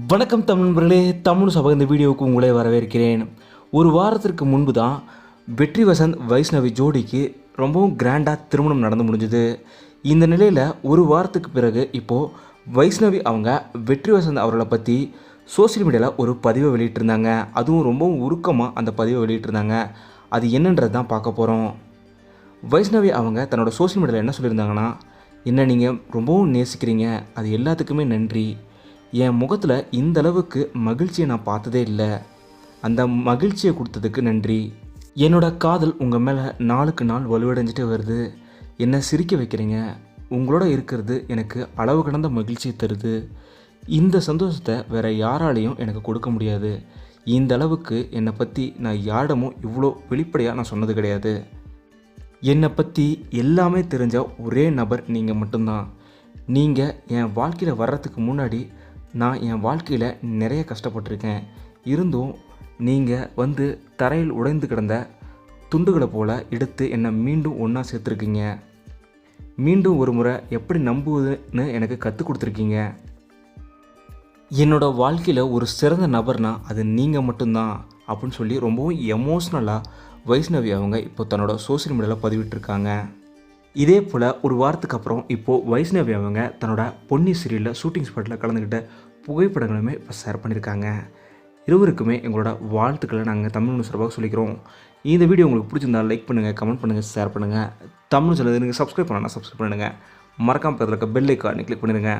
வணக்கம் தமிழ் நண்பர்களே தமிழ் சபை இந்த வீடியோவுக்கு உங்களை வரவேற்கிறேன். ஒரு வாரத்திற்கு முன்பு தான் வெற்றி வசந்த் வைஷ்ணவி ஜோடிக்கு ரொம்பவும் கிராண்டாக திருமணம் நடந்து முடிஞ்சுது. இந்த நிலையில் ஒரு வாரத்துக்கு பிறகு இப்போது வைஷ்ணவி அவங்க வெற்றி வசந்த் அவர்களை பற்றி சோஷியல் மீடியாவில் ஒரு பதிவை வெளியிட்டிருந்தாங்க. அதுவும் ரொம்பவும் உருக்கமாக அந்த பதிவை வெளியிட்டிருந்தாங்க. அது என்னன்றது தான் பார்க்க போகிறோம் வைஷ்ணவி அவங்க தன்னோட சோஷியல் மீடியாவில் என்ன சொல்லியிருந்தாங்கன்னா என்ன நீங்கள் ரொம்பவும் நேசிக்கிறீங்க. அது எல்லாத்துக்குமே நன்றி. என் முகத்தில் இந்த அளவுக்கு மகிழ்ச்சியை நான் பார்த்ததே இல்லை. அந்த மகிழ்ச்சியை கொடுத்ததுக்கு நன்றி. என்னோட காதல் உங்கள் மேலே நாளுக்கு நாள் வலுவடைஞ்சிட்டே வருது. என்னை சிரிக்க வைக்கிறீங்க. உங்களோட இருக்கிறது எனக்கு அளவு கடந்த மகிழ்ச்சியை தருது. இந்த சந்தோஷத்தை வேற யாராலையும் எனக்கு கொடுக்க முடியாது. இந்த அளவுக்கு என்னை பற்றி நான் யாரிடமும் இவ்வளோ வெளிப்படையாக நான் சொன்னது கிடையாது. என்னை பற்றி எல்லாமே தெரிஞ்ச ஒரே நபர் நீங்கள் மட்டும்தான். நீங்கள் என் வாழ்க்கையில் வர்றதுக்கு முன்னாடி நான் என் வாழ்க்கையில் நிறைய கஷ்டப்பட்டிருக்கேன். இருந்தும் நீங்கள் வந்து தரையில் உடைந்து கிடந்த துண்டுகளை போல் எடுத்து என்னை மீண்டும் ஒன்றா சேர்த்துருக்கீங்க. மீண்டும் ஒரு முறை எப்படி நம்புவதுன்னு எனக்கு கற்றுக் கொடுத்துருக்கீங்க. என்னோட வாழ்க்கையில் ஒரு சிறந்த நபர்னா அது நீங்கள் மட்டும்தான் அப்படின்னு சொல்லி ரொம்பவும் எமோஷ்னலாக வைஷ்ணவி அவங்க இப்போ தன்னோட சோஷியல் மீடியாவில் பதிவிட்டிருக்காங்க. இதே போல் ஒரு வாரத்துக்கு அப்புறம் இப்போது வைஷ்ணவி அவங்க தன்னோட பொன்னி சீரியலில் ஷூட்டிங் ஸ்பாட்டில் கலந்துக்கிட்ட புகைப்படங்களுமே இப்போ ஷேர் பண்ணியிருக்காங்க இருவருக்குமே எங்களோட வாழ்த்துக்களை நாங்கள் தமிழ் சார்பாக சொல்லிக்கிறோம். இந்த வீடியோ உங்களுக்கு பிடிச்சிருந்தா லைக் பண்ணுங்கள் கமெண்ட் பண்ணுங்கள் ஷேர் பண்ணுங்கள் தமிழ் சொல்லுது நீங்கள் சப்ஸ்கிரைப் பண்ணலாம் சப்ஸ்கிரைப் பண்ணுங்கள் மறக்காமல் பக்கத்தில் இருக்க பெல் ஐக்கானை கிளிக் பண்ணிடுங்க